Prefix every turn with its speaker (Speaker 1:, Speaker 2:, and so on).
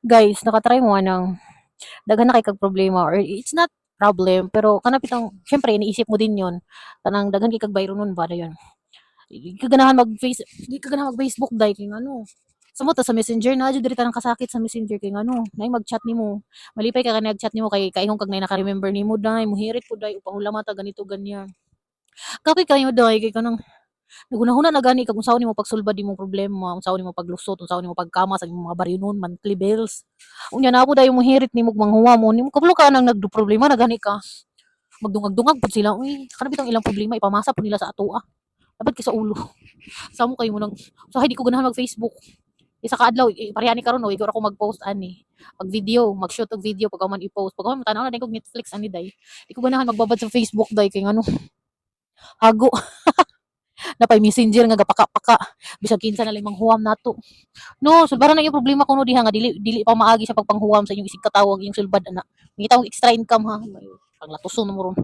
Speaker 1: guys nakatry mo anang daghan na kay kag problema or it's not problem pero kanapit ang syempre iniisip mo din yon kanang daghan kay kag bayro nun ba yun. Di ka ganahan mag face di ka ganahan mag Facebook dai kay ano. Sumot sa messenger na jud diri tanang kasakit sa messenger kay ano. Nay mag-chat nimo malipay ka kanang chat nimo kay kaihong kag nay naka-remember nimo dai muhirit po dai upahula mata ganito ganyan. Kapay kayo dai kay kanang nagunahuna na gani kag unsaon nimo pagsulbad imong problema unsaon nimo paglusot unsaon nimo pagkama sa imong mga baryonon monthly bills. Unya na po dai muhirit nimo manghuwa mo nimo kabalo ka nang nagdu problema na gani ka. Magdungag-dungag pud sila uy kana bitang ilang problema? Ipamasa pud nila sa ato ah. Dapat kay sa ulo. Samo kayo mo nang so di ko ganahan mag Facebook isa ka adlaw eh, parehani karon no igor ako mag-post ani. Pag video mag-shoot og video pag man i-post. Pag man tanaw na kog Netflix ani day. Di ko ganahan magbabad sa Facebook day kay ano hago napay messenger nga gapaka-paka. Bisag kinsa na lang manghuwam nato. No sulbaran na yung problema kuno diha nga dili dili pa maagi sa pagpanghuwam sa inyong isig katawag yung sulbad ana. Ngitaw extra income ha? May panglatuson mo ron